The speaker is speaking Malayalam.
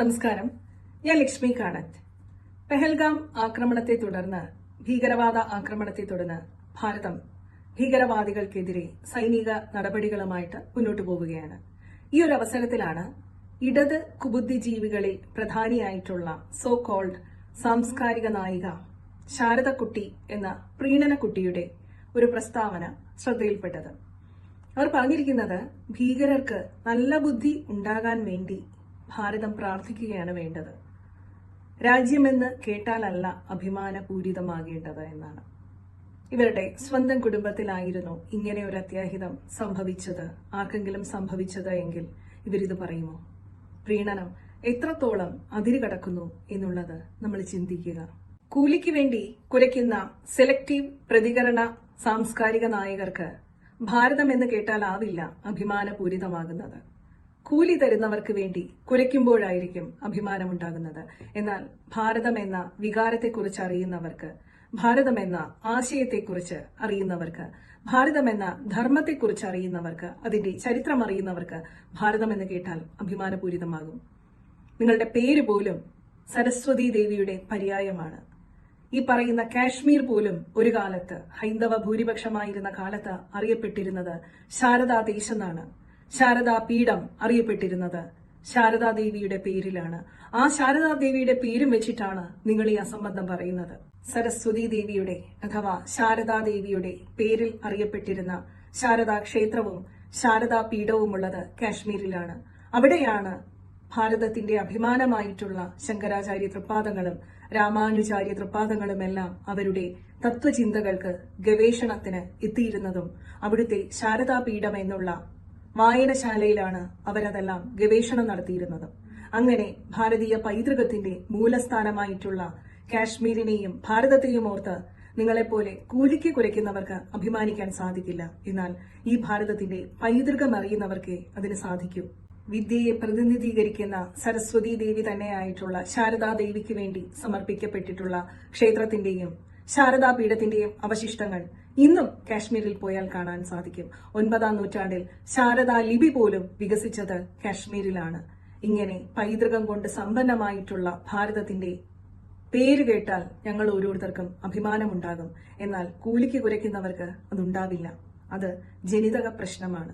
നമസ്കാരം. ഞാൻ ലക്ഷ്മി കാണത്ത്. പെഹൽഗാം ആക്രമണത്തെ തുടർന്ന് ഭീകരവാദ ആക്രമണത്തെ തുടർന്ന് ഭാരതം ഭീകരവാദികൾക്കെതിരെ സൈനിക നടപടികളുമായിട്ട് മുന്നോട്ടു പോവുകയാണ്. ഈ ഒരു അവസരത്തിലാണ് ഇടത് കുബുദ്ധിജീവികളിൽ പ്രധാനിയായിട്ടുള്ള സോ കോൾഡ് സാംസ്കാരിക നായിക ശാരദക്കുട്ടി എന്ന പ്രീണനക്കുട്ടിയുടെ ഒരു പ്രസ്താവന ശ്രദ്ധയിൽപ്പെട്ടത്. അവർ പറഞ്ഞിരിക്കുന്നത് ഭീകരർക്ക് നല്ല ബുദ്ധി ഉണ്ടാകാൻ വേണ്ടി ഭാരതം പ്രാർത്ഥിക്കുകയാണ് വേണ്ടത്. രാജ്യമെന്ന് കേട്ടാലല്ല അഭിമാനപൂരിതമാകേണ്ടത് എന്നാണ്. ഇവരുടെ സ്വന്തം കുടുംബത്തിലായിരുന്നു ഇങ്ങനെ ഒരു അത്യാഹിതം സംഭവിച്ചത്. ആർക്കെങ്കിലും സംഭവിച്ചത് എങ്കിൽ ഇവരിത് പറയുമോ? പ്രീണനം എത്രത്തോളം അതിര് കടക്കുന്നു എന്നുള്ളത് നമ്മൾ ചിന്തിക്കുക. കൂലിക്ക് വേണ്ടി കുരയ്ക്കുന്ന സെലക്റ്റീവ് പ്രതികരണ സാംസ്കാരിക നായകർക്ക് ഭാരതം എന്ന് കേട്ടാലാവില്ല അഭിമാനപൂരിതമാകുന്നത്. കൂലി തരുന്നവർക്ക് വേണ്ടി കുലയ്ക്കുമ്പോഴായിരിക്കും അഭിമാനമുണ്ടാകുന്നത്. എന്നാൽ ഭാരതം എന്ന വികാരത്തെക്കുറിച്ച് അറിയുന്നവർക്ക് ഭാരതം എന്ന ആശയത്തെക്കുറിച്ച് അറിയുന്നവർക്ക് ഭാരതം എന്ന ധർമ്മത്തെക്കുറിച്ച് അറിയുന്നവർക്ക് അതിന്റെ ചരിത്രം അറിയുന്നവർക്ക് ഭാരതം എന്ന് കേട്ടാൽ അഭിമാനപൂരിതമാകും. നിങ്ങളുടെ പേര് പോലും സരസ്വതി ദേവിയുടെ പര്യായമാണ്. ഈ പറയുന്ന കാശ്മീർ പോലും ഒരു കാലത്ത് ഹൈന്ദവ ഭൂരിപക്ഷമായിരുന്ന കാലത്ത് അറിയപ്പെട്ടിരുന്നത് ശാരദാ ദേശെന്നാണ് ശാരദാ പീഠം അറിയപ്പെട്ടിരുന്നത്. ശാരദാ ദേവിയുടെ പേരിലാണ്. ആ ശാരദാ ദേവിയുടെ പേരും വെച്ചിട്ടാണ് നിങ്ങൾ ഈ അസംബന്ധം പറയുന്നത്. സരസ്വതി ദേവിയുടെ അഥവാ ശാരദാ ദേവിയുടെ പേരിൽ അറിയപ്പെട്ടിരുന്ന ശാരദാ ക്ഷേത്രവും ശാരദാ പീഠവുമുള്ളത് കാശ്മീരിലാണ്. അവിടെയാണ് ഭാരതത്തിന്റെ അഭിമാനമായിട്ടുള്ള ശങ്കരാചാര്യ തൃപ്പാദങ്ങളും രാമാനുചാര്യ തൃപ്പാദങ്ങളുമെല്ലാം അവരുടെ തത്വചിന്തകൾക്ക് ഗവേഷണത്തിന് എത്തിയിരുന്നതും അവിടുത്തെ ശാരദാപീഠം എന്നുള്ള വായനശാലയിലാണ് അവരതെല്ലാം ഗവേഷണം നടത്തിയിരുന്നത്. അങ്ങനെ ഭാരതീയ പൈതൃകത്തിന്റെ മൂലസ്ഥാനമായിട്ടുള്ള കാശ്മീരിനെയും ഭാരതത്തെയും ഓർത്ത് നിങ്ങളെപ്പോലെ കൂലിക്ക് കുരയ്ക്കുന്നവർക്ക് അഭിമാനിക്കാൻ സാധിക്കില്ല. എന്നാൽ ഈ ഭാരതത്തിന്റെ പൈതൃകം അറിയുന്നവർക്കേ അതിന് സാധിക്കൂ. വിദ്യയെ പ്രതിനിധീകരിക്കുന്ന സരസ്വതി ദേവി തന്നെയായിട്ടുള്ള ശാരദാ ദേവിക്ക് വേണ്ടി സമർപ്പിക്കപ്പെട്ടിട്ടുള്ള ക്ഷേത്രത്തിന്റെയും ശാരദാപീഠത്തിന്റെയും അവശിഷ്ടങ്ങൾ ഇന്നും കാശ്മീരിൽ പോയാൽ കാണാൻ സാധിക്കും. ഒൻപതാം നൂറ്റാണ്ടിൽ ശാരദാ ലിപി പോലും വികസിച്ചത് കാശ്മീരിലാണ്. ഇങ്ങനെ പൈതൃകം കൊണ്ട് സമ്പന്നമായിട്ടുള്ള ഭാരതത്തിന്റെ പേര് കേട്ടാൽ ഞങ്ങൾ ഓരോരുത്തർക്കും അഭിമാനമുണ്ടാകും. എന്നാൽ കൂലിക്ക് കുരയ്ക്കുന്നവർക്ക് അതുണ്ടാവില്ല. അത് ജനിതക പ്രശ്നമാണ്.